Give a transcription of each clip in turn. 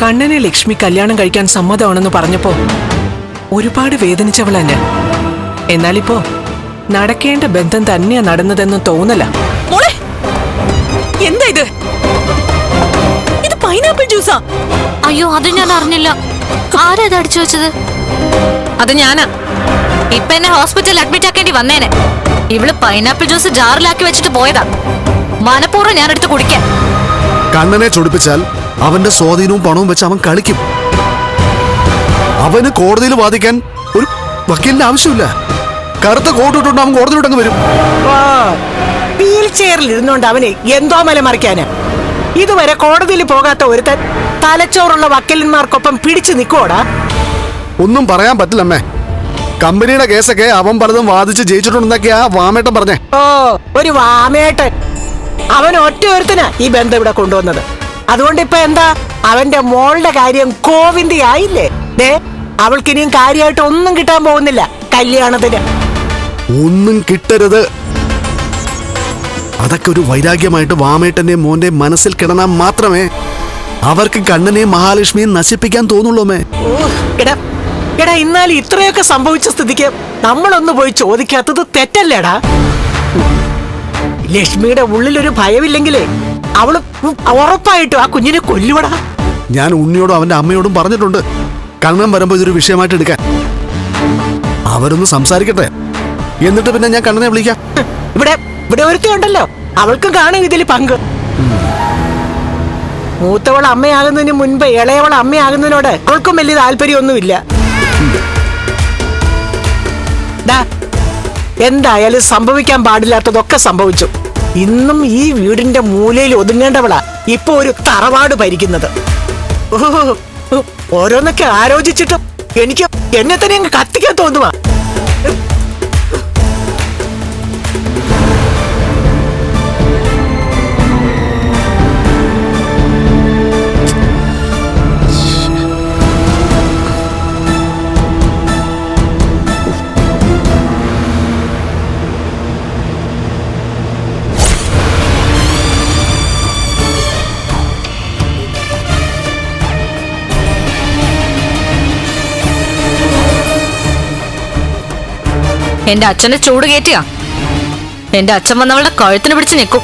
കണ്ണനെ ലക്ഷ്മി കല്യാണം കഴിക്കാൻ സമ്മതമാണെന്ന് പറഞ്ഞപ്പോ ഒരുപാട് വേദനിച്ചവളാ ഞാൻ എന്നാലിപ്പോ നടക്കേണ്ട ബന്ധം തന്നെയാ നടന്നതെന്ന് തോന്നല. മോളെ എന്താ ഇത്? ഇത് പൈനാപ്പിൾ ജ്യൂസാ? അയ്യോ അത് ഞാൻ അറിഞ്ഞില്ല. ആരാ ഇത് അടിച്ചു വെച്ചത്? അത് ഞാനാ. ഇപ്പൊ എന്നെ ഹോസ്പിറ്റലിൽ അഡ്മിറ്റ് ആക്കേണ്ടി വന്നേനെ. ഇവൾ പൈനാപ്പിൾ ജ്യൂസ് ജാറിലാക്കി വെച്ചിട്ട് പോയതാ. മനഃപൂർവം ഞാൻ എടുത്ത് കുടിക്കാൻ. കണ്ണനെ ചൊടിപ്പിച്ചാൽ അവന്റെ സ്വാധീനവും പണവും വെച്ച് അവൻ കളിക്കും. അവന് കോടതിയിൽ വാദിക്കാൻ ഒരു വക്കീലിന്റെ ആവശ്യമില്ല. കറുത്ത കോട്ടിട്ടുണ്ട് അവൻ കോടതിയിലോട്ടങ്ങ് വരും. വീൽ ചെയറിൽ ഇരുന്നോണ്ട് അവന് എന്തോ മല മറിക്കാന്. ഇതുവരെ കോടതിയിൽ പോകാത്ത ഒരുത്തൻ തലച്ചോറുള്ള വക്കീലന്മാർക്കൊപ്പം പിടിച്ചു നിൽക്കോടാ ഒന്നും പറയാൻ പറ്റില്ല അമ്മേ. കമ്പനിയുടെ കേസൊക്കെ അവൻ പലതും വാദിച്ച് ജയിച്ചിട്ടുണ്ടെന്നൊക്കെയാ വാമേട്ടൻ പറഞ്ഞേ. ഓ ഒരു വാമേട്ടൻ. അവൻ ഒറ്റ ഒരുത്തനാ ഈ ബന്ധം ഇവിടെ കൊണ്ടുവന്നത്. അതുകൊണ്ട് ഇപ്പൊ എന്താ? അവന്റെ മോളുടെ കാര്യം കോവിന്ദി ആയില്ലേ? ദേ അവൾക്കിനിയും കാര്യമായിട്ട് ഒന്നും കിട്ടാൻ പോകുന്നില്ല കല്യാണത്തിന്. ഒന്നും കിട്ടരുത്. അതൊക്കെ ഒരു വൈരാഗ്യമായിട്ട് വാമേട്ടന്റെ മോന്റെ മനസ്സിൽ കിടന്നാൽ മാത്രമേ അവർക്ക് കണ്ണനെയും മഹാലക്ഷ്മിയും നശിപ്പിക്കാൻ തോന്നുള്ളൂ അമ്മേ എടാ എടാ ഇന്നാലും ഇത്രയൊക്കെ സംഭവിച്ച സ്ഥിതിക്ക് നമ്മളൊന്ന് പോയി ചോദിക്കാത്തത് തെറ്റല്ലേടാ? ലക്ഷ്മിയുടെ ഉള്ളിലൊരു ഭയമില്ലെങ്കിലേ അവൾ ഉറപ്പായിട്ടും ആ കുഞ്ഞിനെ കൊല്ലുവടാ. ഞാൻ ഉണ്ണിയോടും അവന്റെ അമ്മയോടും പറഞ്ഞിട്ടുണ്ട്. കണ്ണൻ വരുമ്പോ ഇതൊരു വിഷയമായിട്ട് എടുക്കാൻ. അവരൊന്ന് സംസാരിക്കട്ടെ. എന്നിട്ട് പിന്നെ ഞാൻ കണ്ണനെ വിളിക്കാം. ഇവിടെ ഇവിടെ ഒരുത്തി ഉണ്ടല്ലോ അവൾക്കും കാണും ഇതിൽ പങ്ക്. മൂത്തവൾ അമ്മയാകുന്നതിന് മുൻപ് ഇളയവൾ അമ്മയാകുന്നതിനോട് അവൾക്കും വലിയ താല്പര്യമൊന്നുമില്ല. എന്തായാലും സംഭവിക്കാൻ പാടില്ലാത്തതൊക്കെ സംഭവിച്ചു. ഇന്നും ഈ വീടിന്റെ മൂലയിൽ ഒതുങ്ങേണ്ടവളാ ഇപ്പൊ ഒരു തറവാട് ഭരിക്കുന്നത്. ഓരോന്നൊക്കെ ആലോചിച്ചിട്ടും എനിക്ക് എന്നെ തന്നെ കത്തിക്കാൻ തോന്നുവാ. എന്റെ അച്ഛന്റെ ചൂട് കയറ്റിയാ എന്റെ അച്ഛൻ വന്നവളുടെ കഴുത്തിന് പിടിച്ച് നിൽക്കും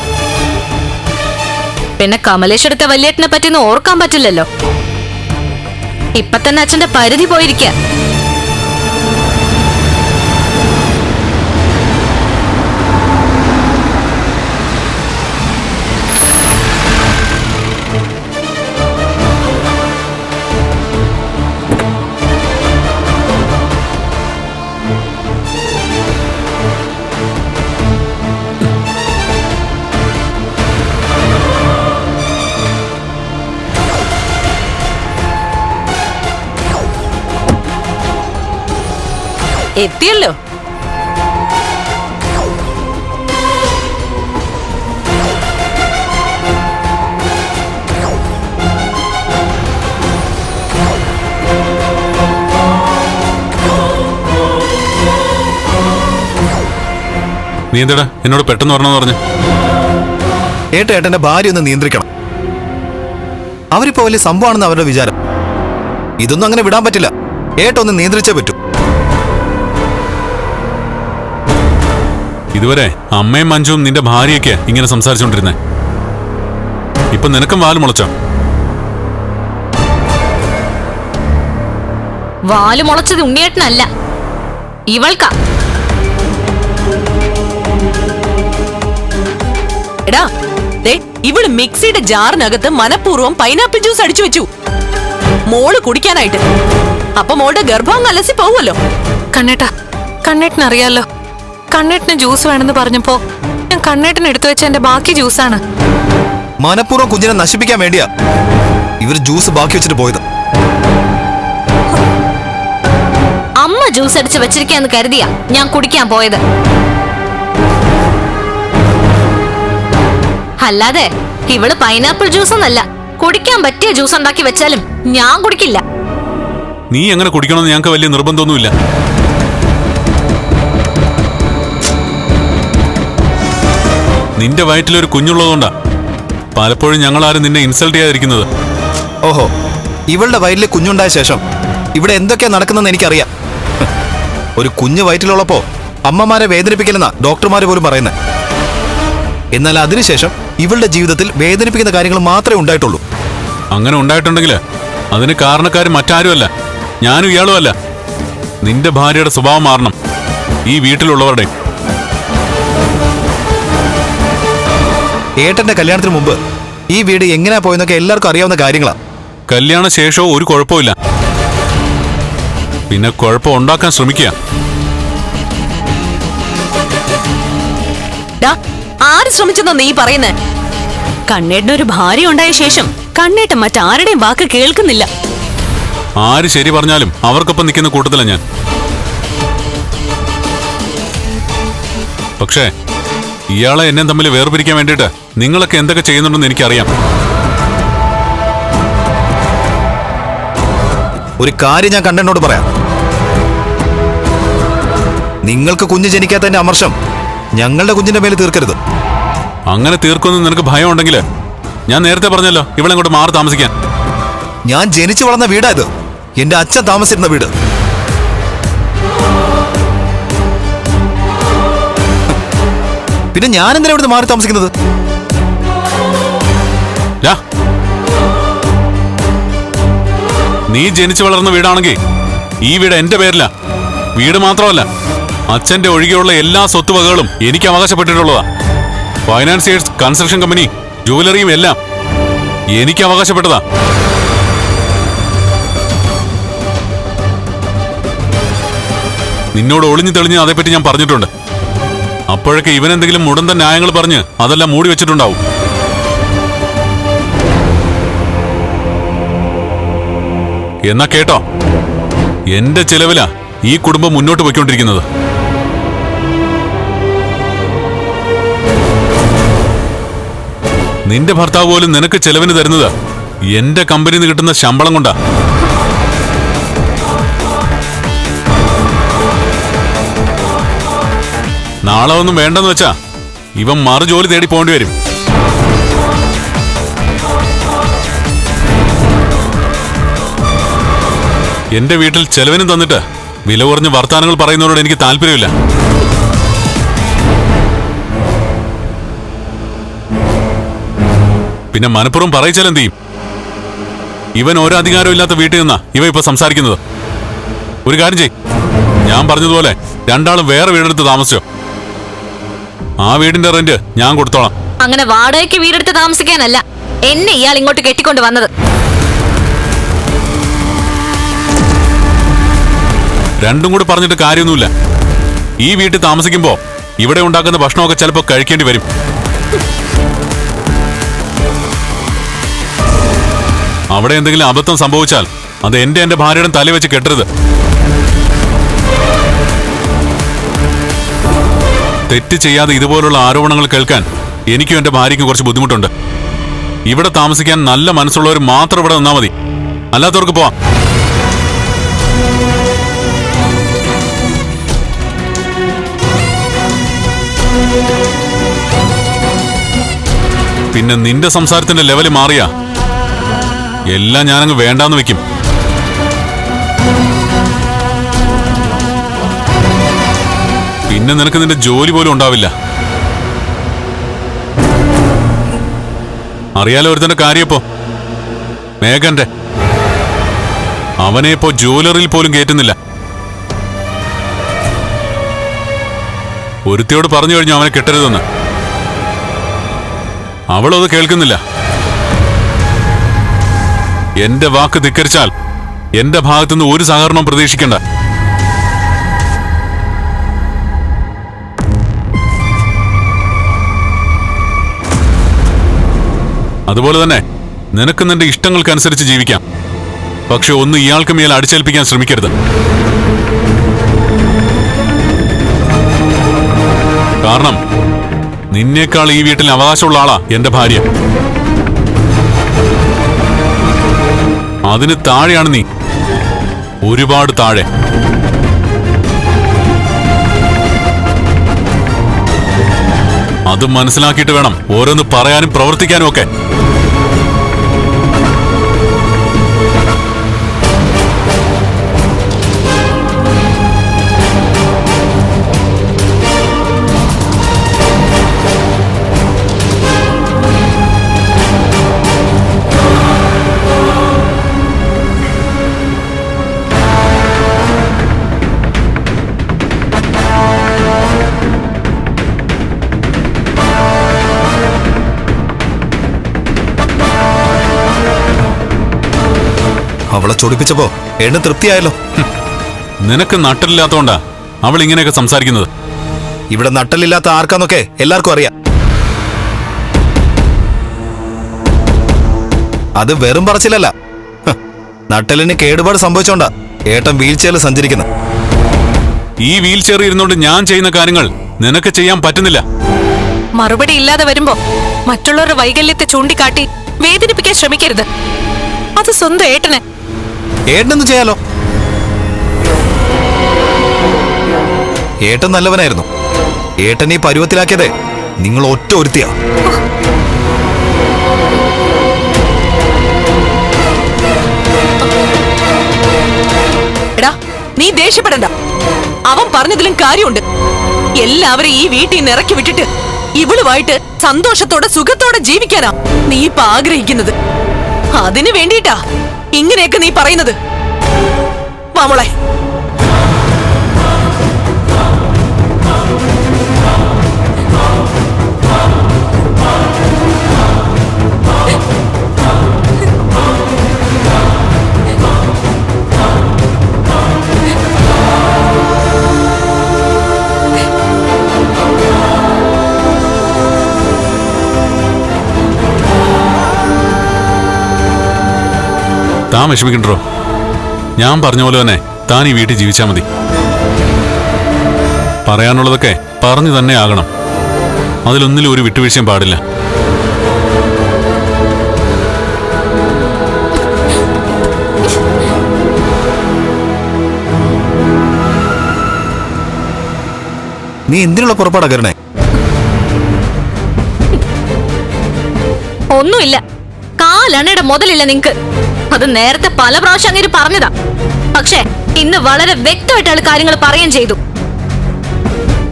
പിന്നെ കമലേഷ് എടുത്ത വല്യേട്ടനെ പറ്റിയൊന്നും ഓർക്കാൻ പറ്റില്ലല്ലോ. ഇപ്പൊ തന്നെ അച്ഛന്റെ പരിധി പോയിരിക്ക. എത്തിയല്ലോ. നീ എന്താടാ? എന്നോട് പെട്ടെന്ന് വരണമെന്ന് പറഞ്ഞു. ഏട്ട ഏട്ടന്റെ ഭാര്യ ഒന്ന് നിയന്ത്രിക്കണം. അവരിപ്പോ വലിയ സംഭവമാണെന്ന് അവരുടെ വിചാരം. ഇതൊന്നും അങ്ങനെ വിടാൻ പറ്റില്ല. ഏട്ടൊന്ന് നിയന്ത്രിച്ചേ പറ്റൂ. ഇതുവരെ അമ്മയും മഞ്ജുവും നിന്റെ ഭാര്യയൊക്കെ ഇങ്ങനെ സംസാരിച്ചുകൊണ്ടിരുന്നേ ഇപ്പൊ നിനക്കും വാൽ മുളച്ചോ? വാൽ മുളച്ചത് ഉണ്ണിയേട്ടനല്ല. ഇവൾക്കാ. എടാ ദേ ഇവൾ മിക്സിയുടെ ജാറിനകത്ത് മനഃപൂർവം പൈനാപ്പിൾ ജ്യൂസ് അടിച്ചു വെച്ചു. മോൾ കുടിക്കാനായിട്ട്. അപ്പൊ മോളുടെ ഗർഭം അലസി പോവുമല്ലോ കണ്ണേട്ടാ കണ്ണേട്ടന് അറിയാലോ കണ്ണേട്ടന് ജ്യൂസ് വേണമെന്ന് പറഞ്ഞപ്പോ ഞാൻ കണ്ണേട്ടന് എടുത്തു വെച്ച എന്റെ ബാക്കി ജ്യൂസാണ് മനഃപൂർവം കുഞ്ഞിനെ നശിപ്പിക്കാൻ വേണ്ടിയാ ഇവർ ജ്യൂസ് ബാക്കി വെച്ചിട്ട് പോയത്. അമ്മ ജ്യൂസ് അടിച്ച് വെച്ചിരിക്കാന്ന് കരുതിയാ ഞാൻ കുടിക്കാൻ പോയത്. അല്ലാതെ ഇവൾ പൈനാപ്പിൾ ജ്യൂസ് ഒന്നല്ല കുടിക്കാൻ പറ്റിയ ജ്യൂസ് ഉണ്ടാക്കി വെച്ചാലും ഞാൻ കുടിക്കില്ല. നീ എങ്ങനെ കുടിക്കണമെന്ന് ഞങ്ങൾക്ക് വലിയ നിർബന്ധമൊന്നുമില്ല. നിന്റെ വയറ്റിലൊരു കുഞ്ഞുള്ളതുകൊണ്ടാ. പലപ്പോഴും ഞങ്ങളാരും നിന്നെ ഇൻസൾട്ട് ചെയ്യാതിരിക്കുന്നത്. ഓഹോ ഇവളുടെ വയറ്റിൽ കുഞ്ഞുണ്ടായ ശേഷം ഇവിടെ എന്തൊക്കെയാ നടക്കുന്നതെന്ന് എനിക്കറിയാം. ഒരു കുഞ്ഞ് വയറ്റിലുള്ളപ്പോ അമ്മമാരെ വേദനിപ്പിക്കില്ലെന്നാ ഡോക്ടർമാർ പോലും പറയുന്നത് എന്നാൽ അതിനുശേഷം ഇവളുടെ ജീവിതത്തിൽ വേദനിപ്പിക്കുന്ന കാര്യങ്ങൾ മാത്രമേ ഉണ്ടായിട്ടുള്ളൂ. അങ്ങനെ ഉണ്ടായിട്ടുണ്ടെങ്കിൽ അതിന് കാരണക്കാർ മറ്റാരുമല്ല ഞാനും ഇയാളുമല്ല. നിന്റെ ഭാര്യയുടെ സ്വഭാവം മാറണം. ഈ വീട്ടിലുള്ളവരുടെ ഏട്ടന്റെ കല്യാണത്തിന് മുമ്പ് ഈ വീട് എങ്ങനെ പോയെന്നൊക്കെ എല്ലാവർക്കും അറിയാവുന്ന കാര്യങ്ങളാ. കല്യാണ ശേഷവും ഒരു കുഴപ്പമില്ല പിന്നെ കുഴപ്പം ഉണ്ടാക്കാൻ ശ്രമിക്കുക. ഡാ, ആര് ശ്രമിച്ചെന്നോ നീ പറയുന്നത് കണ്ണേട്ടനൊരു ഭാര്യ ഉണ്ടായ ശേഷം കണ്ണേട്ടൻ മറ്റാരുടെയും വാക്ക് കേൾക്കുന്നില്ല. ആര് ശരി പറഞ്ഞാലും അവർക്കൊപ്പം നിൽക്കുന്ന കൂട്ടത്തില ഞാൻ. പക്ഷേ ഇയാളെ എന്നെ തമ്മിൽ വേർപിരിക്കാൻ വേണ്ടിയിട്ട് നിങ്ങളൊക്കെ എന്തൊക്കെ ചെയ്യുന്നുണ്ടെന്ന് എനിക്കറിയാം. ഒരു കാര്യം ഞാൻ കണ്ടനോട് പറയാം. നിങ്ങൾക്ക് കുഞ്ഞ് ജനിക്കാത്തതിന്റെ അമർഷം ഞങ്ങളുടെ കുഞ്ഞിന്റെ മേലെ തീർക്കരുത്. അങ്ങനെ തീർക്കുമെന്ന് നിനക്ക് ഭയം ഉണ്ടെങ്കിൽ ഞാൻ നേരത്തെ പറഞ്ഞല്ലോ ഇവിടെ ഇങ്ങോട്ട് മാറി താമസിക്കാൻ. ഞാൻ ജനിച്ചു വളർന്ന വീടാ ഇത്. എന്റെ അച്ഛൻ താമസിച്ചിരുന്ന വീട്. പിന്നെ ഞാൻ എന്തിനാ ഇവിടുന്ന് മാറി താമസിക്കുന്നത്. നീ ജനിച്ചു വളർന്ന വീടാണെങ്കിൽ ഈ വീട് എന്റെ പേരില. വീട് മാത്രമല്ല അച്ഛന്റെ ഒഴികെയുള്ള എല്ലാ സ്വത്തുവകകളും എനിക്ക് അവകാശപ്പെട്ടിട്ടുള്ളതാ. ഫൈനാൻസിയേഴ്സ് കൺസ്ട്രക്ഷൻ കമ്പനി ജുവലറിയും എല്ലാം എനിക്ക് അവകാശപ്പെട്ടതാ. നിന്നോട് ഒളിഞ്ഞു തെളിഞ്ഞ് അതേപ്പറ്റി ഞാൻ പറഞ്ഞിട്ടുണ്ട്. അപ്പോഴൊക്കെ ഇവനെന്തെങ്കിലും മുടന്ത ന്യായങ്ങൾ പറഞ്ഞ് അതെല്ലാം മൂടി വെച്ചിട്ടുണ്ടാവും. എന്നാ കേട്ടോ? എന്റെ ചെലവിലാ ഈ കുടുംബം മുന്നോട്ട് പോയിക്കൊണ്ടിരിക്കുന്നത്. നിന്റെ ഭർത്താവ് പോലും നിനക്ക് ചെലവിന് തരുന്നത്. എന്റെ കമ്പനിയിൽ നിന്ന് കിട്ടുന്ന ശമ്പളം കൊണ്ടാ. നാളെ ഒന്നും വേണ്ടെന്ന് വെച്ചാ ഇവൻ മറു ജോലി തേടി പോകേണ്ടി വരും. എന്റെ വീട്ടിൽ ചെലവിനും തന്നിട്ട് വില കുറഞ്ഞ വർത്താനങ്ങൾ പറയുന്നവരോട് എനിക്ക് താല്പര്യമില്ല. പിന്നെ മനപ്പുറം പറയിച്ചാൽ എന്തു ചെയ്യും? ഇവൻ ഓരോ അധികാരവും ഇല്ലാത്ത വീട്ടിൽ നിന്നാ ഇവ ഇപ്പൊ സംസാരിക്കുന്നത്. ഒരു കാര്യം ചെയ് ഞാൻ പറഞ്ഞതുപോലെ രണ്ടാളും വേറെ വീടെടുത്ത് താമസിച്ചോ. ആ വീടിന്റെ റെന്റ് ഞാൻ കൊടുത്തോളാം. അങ്ങനെ വാടകയ്ക്ക് വീടെടുത്ത് താമസിക്കാനല്ല എന്നെ ഇയാൾ ഇങ്ങോട്ട് കെട്ടിക്കൊണ്ട് വന്നത്. രണ്ടും കൂടി പറഞ്ഞിട്ട് കാര്യമൊന്നുമില്ല. ഈ വീട്ടിൽ താമസിക്കുമ്പോ ഇവിടെ ഉണ്ടാക്കുന്ന ഭക്ഷണമൊക്കെ ചിലപ്പോ കഴിക്കേണ്ടി വരും. അവിടെ എന്തെങ്കിലും അബദ്ധം സംഭവിച്ചാൽ അത് എന്റെ എന്റെ ഭാര്യയുടെ തല വെച്ച് കെട്ടരുത്. തെറ്റ് ചെയ്യാതെ ഇതുപോലുള്ള ആരോപണങ്ങൾ കേൾക്കാൻ എനിക്കും എന്റെ ഭാര്യയ്ക്കും കുറച്ച് ബുദ്ധിമുട്ടുണ്ട്. ഇവിടെ താമസിക്കാൻ നല്ല മനസ്സുള്ളവർ മാത്രം ഇവിടെ നിന്നാ മതി. അല്ലാത്തവർക്ക് പോവാം. പിന്നെ നിന്റെ സംസാരത്തിന്റെ ലെവൽ മാറിയാ. എല്ലാം ഞാനങ്ങ് വേണ്ടാന്ന് വെക്കും. പിന്നെ നിനക്ക് നിന്റെ ജോലി പോലും ഉണ്ടാവില്ല. അറിയാലോ ഒരുത്തന്റെ കാര്യപ്പോ മേഘന്റെ. അവനെ ഇപ്പോ ജ്വലറിയിൽ പോലും കയറ്റുന്നില്ല. ഒരുത്തിയോട് പറഞ്ഞു കഴിഞ്ഞു അവനെ കിട്ടരുതെന്ന്. അവളത് കേൾക്കുന്നില്ല. എന്റെ വാക്ക് ധിക്കരിച്ചാൽ എന്റെ ഭാഗത്തുനിന്ന് ഒരു സഹകരണവും പ്രതീക്ഷിക്കണ്ട. അതുപോലെ തന്നെ നിനക്ക് നിന്റെ ഇഷ്ടങ്ങൾക്കനുസരിച്ച് ജീവിക്കാം. പക്ഷെ ഒന്ന് ഇയാൾക്ക് മേൽ അടിച്ചേൽപ്പിക്കാൻ ശ്രമിക്കരുത്. കാരണം നിന്നേക്കാൾ ഈ വീട്ടിൽ അവകാശമുള്ള ആളാ എന്റെ ഭാര്യ. അതിന് താഴെയാണ് നീ. ഒരുപാട് താഴെ. അത് മനസ്സിലാക്കിയിട്ട് വേണം ഓരോന്ന് പറയാനും പ്രവർത്തിക്കാനും ഒക്കെ. ചൊടിപ്പിച്ചപ്പോ എണ്ണ തൃപ്തിയായല്ലോ. നിനക്ക് നട്ടലില്ലാത്തോണ്ടാ അവൾ ഇങ്ങനെയൊക്കെ സംസാരിക്കുന്നത്. ഇവിടെ നട്ടലില്ലാത്ത ആർക്കാന്നൊക്കെ എല്ലാവർക്കും അറിയാം. അത് വെറും പറച്ചിലല്ല. നട്ടലിന് കേടുപാട് സംഭവിച്ചോണ്ടാ ഏട്ടൻ വീൽ ചെയറിൽ സഞ്ചരിക്കുന്നത് ഈ വീൽ ചെയർ ഇരുന്നുകൊണ്ട് ഞാൻ ചെയ്യുന്ന കാര്യങ്ങൾ നിനക്ക് ചെയ്യാൻ പറ്റുന്നില്ല. മറുപടി ഇല്ലാതെ വരുമ്പോ മറ്റുള്ളവരുടെ വൈകല്യത്തെ ചൂണ്ടിക്കാട്ടി വേദനിപ്പിക്കാൻ ശ്രമിക്കരുത്. അത് സ്വന്തം ഏട്ടന് ഏട്ടനൊന്നും ചെയ്യാലോ? ഏട്ടൻ നല്ലവനായിരുന്നു. ഏട്ടൻ ഈ പരുവത്തിലാക്കിയതേ നിങ്ങൾ ഒറ്റ ഒരുത്തിയാ. എടാ നീ ദേഷ്യപ്പെടണ്ട. അവൻ പറഞ്ഞതിലും കാര്യമുണ്ട്. എല്ലാവരും ഈ വീട്ടിൽ നിന്ന് ഇറക്കി വിട്ടിട്ട് ഇവളുമായിട്ട് സന്തോഷത്തോടെ സുഖത്തോടെ ജീവിക്കാനാ നീ ഇപ്പൊ ആഗ്രഹിക്കുന്നത്. അതിനു വേണ്ടിയിട്ടാ ഇങ്ങനെയൊക്കെ നീ പറയുന്നത്. മാമോളെ താൻ വിഷമിക്കണ്ടോ? ഞാൻ പറഞ്ഞ പോലെ തന്നെ താൻ ഈ വീട്ടിൽ ജീവിച്ചാൽ മതി. പറയാനുള്ളതൊക്കെ പറഞ്ഞു തന്നെ ആകണം. അതിലൊന്നിലും ഒരു വിട്ടുവീഴ്ചയും പാടില്ല. നീ എന്തിനുള്ള പുറപ്പാടാ കരണേ? ഒന്നുമില്ല. കാലണയുടെ മുതലില്ല നിങ്ങക്ക്. അത് നേരത്തെ പല പ്രാവശ്യം അങ്ങനെ പറഞ്ഞതാ. പക്ഷേ ഇന്ന് വളരെ വ്യക്തമായിട്ട് ആൾ കാര്യങ്ങൾ പറയുകയും ചെയ്തു.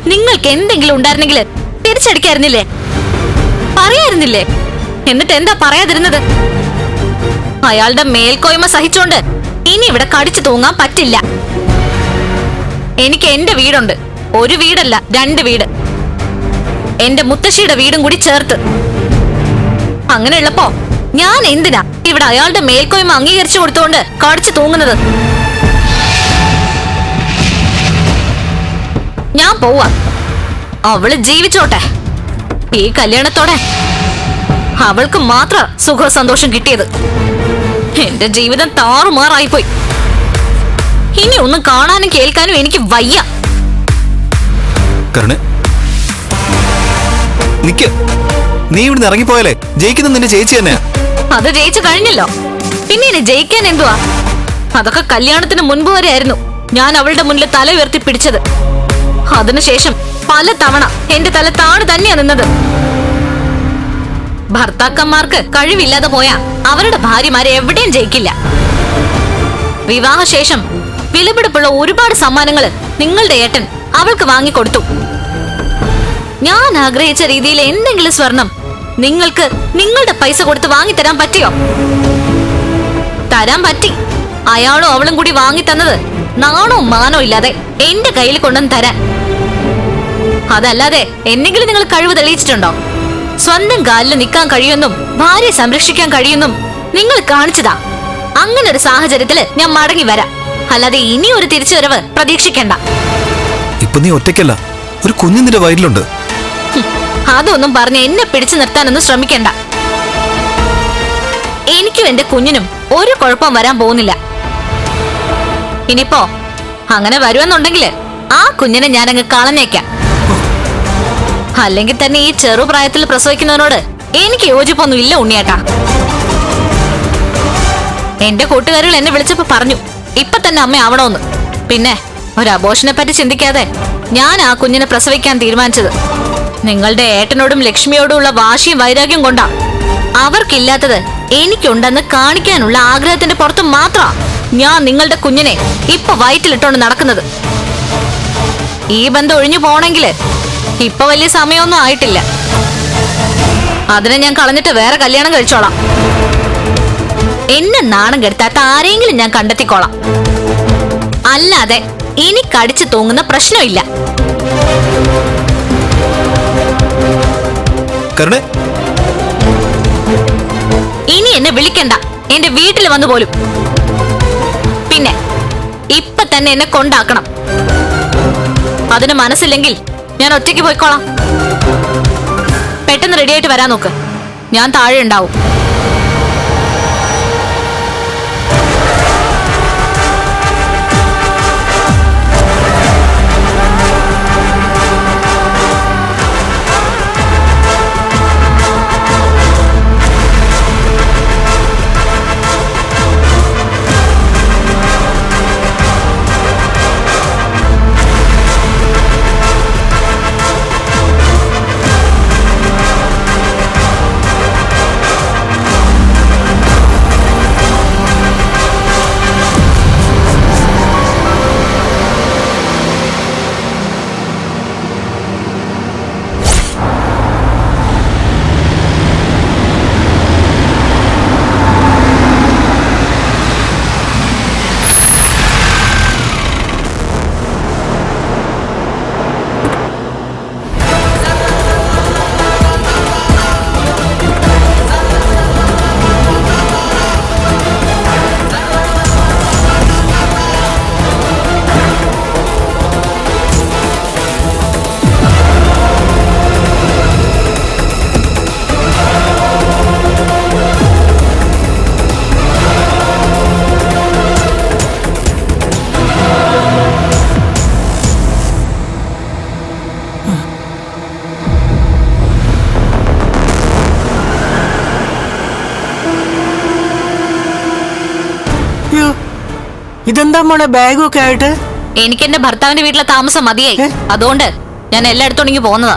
നിങ്ങൾക്ക് എന്തെങ്കിലും ഉണ്ടായിരുന്നെങ്കിൽ തിരിച്ചടിക്കായിരുന്നില്ലേ? പറയായിരുന്നില്ലേ? എന്നിട്ട് എന്താ പറയാതിരുന്നത്? അയാളുടെ മേൽക്കോയ്മ സഹിച്ചോണ്ട് ഇനി ഇവിടെ കടിച്ചു തൂങ്ങാൻ പറ്റില്ല. എനിക്ക് എന്റെ വീടുണ്ട്. ഒരു വീടല്ല രണ്ട് വീട്. എന്റെ മുത്തശ്ശിയുടെ വീടും കൂടി ചേർത്ത്. അങ്ങനെയുള്ളപ്പോ ഞാൻ എന്തിനാ ഇവിടെ അയാളുടെ മേൽക്കോയ്മ അംഗീകരിച്ചു കൊടുത്തുകൊണ്ട് കടിച്ചു തൂങ്ങുന്നത്? ഞാൻ പോവാ. അവൾ ജീവിച്ചോട്ടെ. ഈ കല്യാണത്തോടെ അവൾക്ക് മാത്രം സുഖ സന്തോഷം കിട്ടിയത്. എന്റെ ജീവിതം താറുമാറായിപ്പോയി. ഇനി ഒന്നും കാണാനും കേൾക്കാനും എനിക്ക് വയ്യ. കരുണേ. നിക്ക്. നീ ഇവിടുന്ന് ഇറങ്ങിപ്പോയാലേ? ജയിക്കുന്ന നിന്റെ ചേച്ചി തന്നെ അത് ജയിച്ചു കഴിഞ്ഞല്ലോ. പിന്നെ ജയിക്കാൻ എന്തുവാ? അതൊക്കെ കല്യാണത്തിന് മുൻപ് വരെ ആയിരുന്നു. ഞാൻ അവളുടെ മുന്നിൽ തല ഉയർത്തി പിടിച്ചത്. അതിനുശേഷം പല തവണ എന്റെ തല താണു തന്നെയാ നിന്നത്. ഭർത്താക്കന്മാർക്ക് കഴിവില്ലാതെ പോയാ അവരുടെ ഭാര്യമാരെ എവിടെയും ജയിക്കില്ല. വിവാഹശേഷം വിലപിടിപ്പുള്ള ഒരുപാട് സമ്മാനങ്ങൾ നിങ്ങളുടെ ഏട്ടൻ അവൾക്ക് വാങ്ങിക്കൊടുത്തു. ഞാൻ ആഗ്രഹിച്ച രീതിയിൽ എന്തെങ്കിലും സ്വർണം നിങ്ങൾക്ക് നിങ്ങളുടെ പൈസ കൊടുത്ത് വാങ്ങിത്തരാൻ പറ്റിയോ? തരാൻ പറ്റി. അയാളും അവളും കൂടി വാങ്ങി തന്നത് നാണോ മാനോ ഇല്ലാതെ എന്റെ കയ്യിൽ കൊണ്ടുവന്ന് തരാൻ. അതല്ലാതെ എന്തെങ്കിലും നിങ്ങൾ കഴിവ് തെളിയിച്ചിട്ടുണ്ടോ? സ്വന്തം കാലിൽ നിൽക്കാൻ കഴിയുമെന്നും ഭാര്യയെ സംരക്ഷിക്കാൻ കഴിയുമെന്നും നിങ്ങൾ കാണിച്ചതാ. അങ്ങനെ ഒരു സാഹചര്യത്തിൽ ഞാൻ മടങ്ങി വരാം. അല്ലാതെ ഇനി ഒരു തിരിച്ചുവരവ് പ്രതീക്ഷിക്കണ്ട. ഇപ്പൊ നീ ഒറ്റയ്ക്കല്ല ഒരു കുഞ്ഞു നിന്റെ വയറ്റിലുണ്ട്. ഹും, അതൊന്നും പറഞ്ഞ് എന്നെ പിടിച്ചു നിർത്താനൊന്നും ശ്രമിക്കണ്ട. എനിക്കും എന്റെ കുഞ്ഞിനും ഒരു കുഴപ്പം വരാൻ പോകുന്നില്ല. ഇനിയിപ്പോ അങ്ങനെ വരുമെന്നുണ്ടെങ്കിൽ ആ കുഞ്ഞിനെ ഞാനങ്ങ് കളഞ്ഞേക്കാം. അല്ലെങ്കിൽ തന്നെ ഈ ചെറുപ്രായത്തിൽ പ്രസവിക്കുന്നവനോട് എനിക്ക് യോജിപ്പൊന്നും ഇല്ല ഉണ്ണിയേട്ടാ. എന്റെ കൂട്ടുകാരികൾ എന്നെ വിളിച്ചപ്പോ പറഞ്ഞു ഇപ്പൊ തന്നെ അമ്മ ആവണോന്ന്. പിന്നെ ഒരു അബോഷനെ പറ്റി ചിന്തിക്കാതെ ഞാൻ ആ കുഞ്ഞിനെ പ്രസവിക്കാൻ തീരുമാനിച്ചത്. നിങ്ങളുടെ ഏട്ടനോടും ലക്ഷ്മിയോടുമുള്ള വാശിയും വൈരാഗ്യം കൊണ്ടാ. അവർക്കില്ലാത്തത് എനിക്കുണ്ടെന്ന് കാണിക്കാനുള്ള ആഗ്രഹത്തിന്റെ പുറത്ത് മാത്രമാ ഞാൻ നിങ്ങളുടെ കുഞ്ഞിനെ ഇപ്പൊ വയറ്റിലിട്ടോണ്ട് നടക്കുന്നത്. ഈ ബന്ധം ഒഴിഞ്ഞു പോണെങ്കിൽ ഇപ്പൊ വലിയ സമയമൊന്നും ആയിട്ടില്ല. അതിനെ ഞാൻ കളഞ്ഞിട്ട് വേറെ കല്യാണം കഴിച്ചോളാം. എന്നെ നാണം കെടുത്താത്ത ആരെങ്കിലും ഞാൻ കണ്ടെത്തിക്കോളാം. അല്ലാതെ ഇനി കടിച്ചു തൂങ്ങുന്ന പ്രശ്നമില്ല. ഇനി എന്നെ വിളിക്കണ്ട. എന്റെ വീട്ടിൽ വന്നു പോലും. പിന്നെ ഇപ്പൊ തന്നെ എന്നെ കൊണ്ടാക്കണം. അതിന് മനസ്സില്ലെങ്കിൽ ഞാൻ ഒറ്റയ്ക്ക് പോയിക്കോളാം. പെട്ടെന്ന് റെഡിയായിട്ട് വരാൻ നോക്ക്. ഞാൻ താഴെ ഉണ്ടാവും. ഇതെന്താ മോളെ ബാഗും ഒക്കെ ആയിട്ട്? എനിക്ക് എന്റെ ഭർത്താവിന്റെ വീട്ടിലെ താമസം മതിയായി. അതുകൊണ്ട് ഞാൻ എല്ലായിടത്തും പോകുന്നതാ.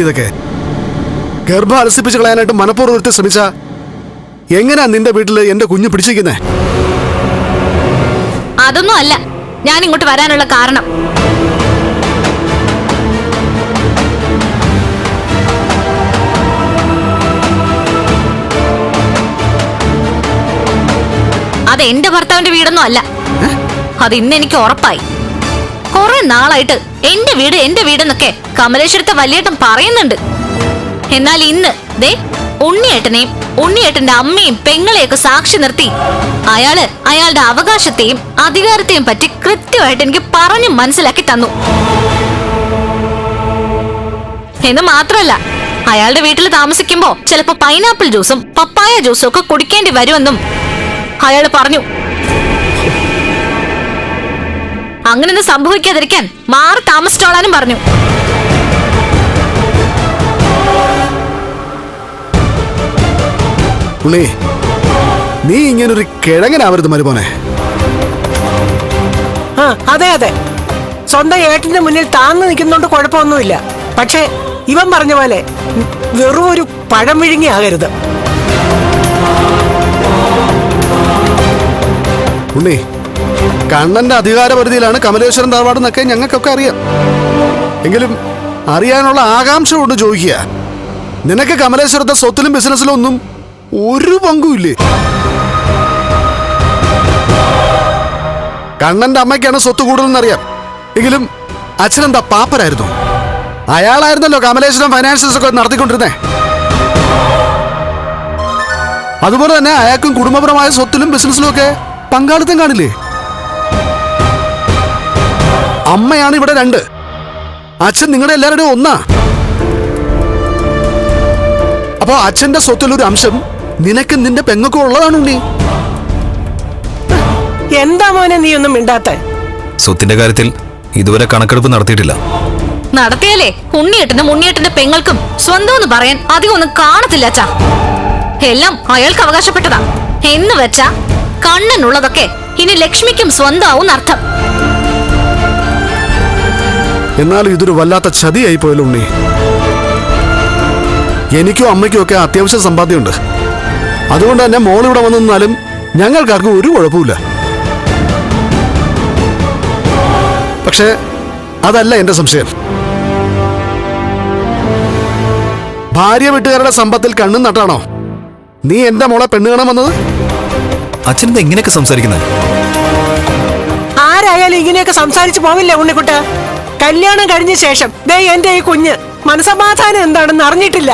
എന്താ ഇതൊക്കെ. ഗർഭം അലസിപ്പിച്ച് കളയാനായിട്ട് മനഃപൂർവം ഒരുത്തി ശ്രമിച്ച എങ്ങനെയാ നിന്റെ വീട്ടിൽ എന്റെ കുഞ്ഞു പിടിച്ചിരിക്കുന്നേ? അതൊന്നും അല്ല. ഞാൻ ഇങ്ങോട്ട് വരാനുള്ള കാരണം. അത് എന്റെ ഭർത്താവിന്റെ വീടൊന്നും അല്ല. അത് ഇന്ന് എനിക്ക് ഉറപ്പായി. കുറെ നാളായിട്ട് എന്റെ വീട് എന്റെ വീടെന്നൊക്കെ കമലേശ്വരത്തെ വലിയേട്ടൻ പറയുന്നുണ്ട്. എന്നാൽ ഇന്ന് ദേ ഉണ്ണിയേട്ടനെയും ഉണ്ണിയേട്ടന്റെ അമ്മയും പെങ്ങളെയൊക്കെ സാക്ഷി നിർത്തി. അയാൾ അയാളുടെ അവകാശത്തെയും അധികാരത്തെയും പറ്റി കൃത്യമായിട്ട് എനിക്ക് പറഞ്ഞു മനസ്സിലാക്കി തന്നു. എന്ന് മാത്രമല്ല അയാളുടെ വീട്ടിൽ താമസിക്കുമ്പോ ചിലപ്പോ പൈനാപ്പിൾ ജ്യൂസും പപ്പായ ജ്യൂസും ഒക്കെ കുടിക്കേണ്ടി വരുമെന്നും അയാൾ പറഞ്ഞു. അങ്ങനൊന്നും സംഭവിക്കാതിരിക്കാൻ മാറി താമസിച്ചോളാനും പറഞ്ഞു. ഉണ്ണി നീ ഇങ്ങനൊരു കിഴങ്ങനാവരുത് മരുമോനെ. ആ അതെ അതെ. സ്വന്തം ഏട്ടന്റെ മുന്നിൽ താന്നു നിൽക്കുന്നോണ്ട് കുഴപ്പമൊന്നുമില്ല. പക്ഷേ ഇവൻ പറഞ്ഞ പോലെ വെറും ഒരു പഴം വിഴുങ്ങി ആകരുത്. ഉണ്ണി കണ്ണന്റെ അധികാരപരിധിയിലാണ് കമലേശ്വരൻ തറവാട് എന്നൊക്കെ ഞങ്ങൾക്കൊക്കെ അറിയാം. എങ്കിലും അറിയാനുള്ള ആകാംക്ഷ കൊണ്ട് ചോദിക്കുക നിനക്ക് കമലേശ്വരത്തെ സ്വത്തിലും ബിസിനസ്സിലും ഒന്നും ഒരു പങ്കുമില്ലേ കണ്ണന്റെ അമ്മയ്ക്കാണ് സ്വത്ത് കൂടുതലെന്നറിയാം. എങ്കിലും അച്ഛനെന്താ പാപ്പരായിരുന്നു? അയാളായിരുന്നല്ലോ കമലേശ്വരം ഫൈനാൻഷ്യൽസ് ഒക്കെ നടത്തിക്കൊണ്ടിരുന്നേ. അതുപോലെ തന്നെ അയാൾക്കും കുടുംബപരമായ സ്വത്തിലും ബിസിനസ്സിലും ഒക്കെ പങ്കാളിത്തം കാണില്ലേ? അമ്മയാണ് ഇവിടെ രണ്ട്. അച്ഛൻ നിങ്ങളുടെ എല്ലാവരുടെയും ഒന്നാ. അപ്പോ അച്ഛന്റെ സ്വത്തിൽ ഒരു അംശം നിനക്ക് നിന്റെ പെങ്ങൾക്കും ഉള്ളതാണ് ഉണ്ണി. എന്താ മോനെ നീ ഒന്നും മിണ്ടാത്ത? സ്വത്തിന്റെ കാര്യത്തിൽ ഇതുവരെ കണക്കെടുപ്പ് നടത്തിയിട്ടില്ല. നടത്തിയാലേ ഉണ്ണിയേട്ടനും ഉണ്ണിയേട്ടന്റെ പെങ്ങൾക്കും സ്വന്തം എന്ന് പറയാൻ അധികം ഒന്നും കാണത്തില്ല അച്ഛാ. എല്ലാം അയാൾക്ക് അവകാശപ്പെട്ടതാ. എന്ന് വെച്ചാ കണ്ണനുള്ളതൊക്കെ ഇനി ലക്ഷ്മിക്കും സ്വന്തമാവും അർത്ഥം എന്നാലും ഇതൊരു വല്ലാത്ത ചതിയായി പോയല്ലോ ഉണ്ണി. എനിക്കും അമ്മയ്ക്കും ഒക്കെ അത്യാവശ്യ സമ്പാദ്യമുണ്ട്. അതുകൊണ്ട് തന്നെ മോൾ ഇവിടെ വന്നു നിന്നാലും ഞങ്ങൾക്കാർക്കും ഒരു കുഴപ്പമില്ല പക്ഷേ അതല്ല എന്റെ സംശയം. ഭാര്യ വീട്ടുകാരുടെ സമ്പത്തിൽ കണ്ണും നട്ടാണോ? നീ എന്റെ മോളെ പെണ്ണ് കാണാൻ വന്നത്? അച്ഛനെന്താ ഇങ്ങനെയൊക്കെ സംസാരിക്കുന്നത് ആരായാലും ഇങ്ങനെയൊക്കെ സംസാരിച്ചു പോവില്ല ഉണ്ണിക്കുട്ട കല്യാണം കഴിഞ്ഞ ശേഷം ദേ എന്റെ ഈ കുഞ്ഞ് മനസമാധാനം എന്താണെന്ന് അറിഞ്ഞിട്ടില്ല.